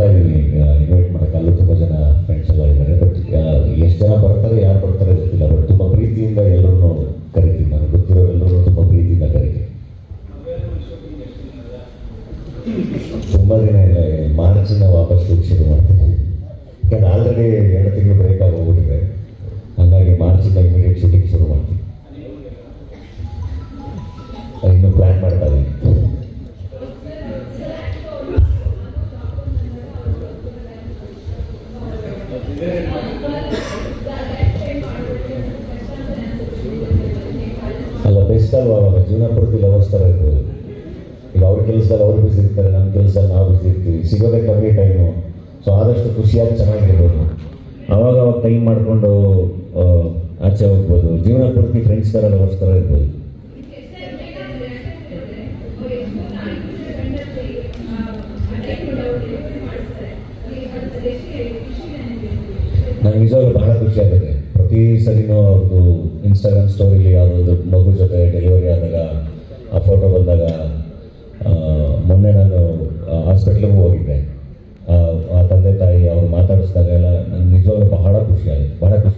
ಹೋಗ್ತಾ ಇದ್ದೀವಿ ಇನ್ವೈಟ್ ಮಾಡೋಕ್ಕೆ ಅಲ್ಲೂ ತುಂಬ ಜನ ಫ್ರೆಂಡ್ಸ್ ಎಲ್ಲ ಇದ್ದಾರೆ. ಬಟ್ ಎಷ್ಟು ಜನ ಬರ್ತಾರೆ, ಯಾರು ಬರ್ತಾರೆ ಗೊತ್ತಿಲ್ಲ. ಬಟ್ ತುಂಬ ಪ್ರೀತಿಯಿಂದ ಎಲ್ಲರೂ ಕರಿತೀನಿ ನಾನು. ಗೊತ್ತಿರೋ ಎಲ್ಲರೂ ತುಂಬ ಪ್ರೀತಿಯಿಂದ ಕರಿತೀನಿ. ತುಂಬ ದಿನ ಇಲ್ಲ ವಾಪಸ್ ಶುರು ಮಾಡ್ತೀನಿ. ಯಾಕಂದ್ರೆ ಆಲ್ರೆಡಿ ಎರಡು ತಿಂಗಳು ಬ್ರೇಕ್ ಆಗೋಗ್ಬಿಟ್ಟಿದೆ. ಹಾಗಾಗಿ ಮಾರ್ಚಿಂದ ಇಮಿಡಿಯೇಟ್ ಶೂಟಿಂಗ್ ಶುರು ಮಾಡ್ತೀನಿ. ಇನ್ನೂ ಪ್ಲ್ಯಾನ್ ಮಾಡ್ತಾ ಇದ್ದೀನಿ. ಅಲ್ಲ ಬೆಸ್ಟ್ ಅಲ್ವಾ ಅವಾಗ ಜೀವನ ಪೂರ್ತಿ ಲವರ್ಸ್ ಥರ ಇರ್ಬೋದು. ಈಗ ಅವ್ರ ಕೆಲಸದಲ್ಲಿ ಅವ್ರು ಬಿಸಿ ಇರ್ತಾರೆ ನಮ್ಮ ಕೆಲಸದಲ್ಲಿ ನಾವು ಬಿಸಿ ಇರ್ತೀವಿ. ಸಿಗೋದೇ ಕಮ್ಮಿ ಟೈಮು ಸೊ ಆದಷ್ಟು ಖುಷಿಯಾಗಿ ಚೆನ್ನಾಗಿರ್ಬೋದು. ಅವಾಗ ಅವಾಗ ಟೈಮ್ ಮಾಡಿಕೊಂಡು ಆಚೆ ಹೋಗ್ಬೋದು. ಜೀವನ ಪೂರ್ತಿ ಫ್ರೆಂಡ್ಸ್ ಥರ ಲವರ್ಸ್ ಥರ ಇರ್ಬೋದು. ನನಗೆ ನಿಜವಾಗ್ಲೂ ಬಹಳ ಖುಷಿ ಆಗುತ್ತೆ ಪ್ರತಿ ಸರಿನೂ ಅವ್ರದ್ದು ಇನ್ಸ್ಟಾಗ್ರಾಮ್ ಸ್ಟೋರಿಲಿ ಯಾವುದೋ ಮಗು ಜೊತೆ ಡೆಲಿವರಿ ಆದಾಗ ಆ ಫೋಟೋ ಬಂದಾಗ ಮೊನ್ನೆ ನಾನು ಹಾಸ್ಪಿಟ್ಲಿಗೂ ಹೋಗಿದ್ದೆ. ಆ, ಆ ತಂದೆ ತಾಯಿ ಅವ್ರು ಮಾತಾಡಿಸಿದಾಗ ಎಲ್ಲ ನನಗೆ ನಿಜವಾಗ್ಲೂ ಬಹಳ ಖುಷಿ ಆಗುತ್ತೆ ಬಹಳ ಖುಷಿ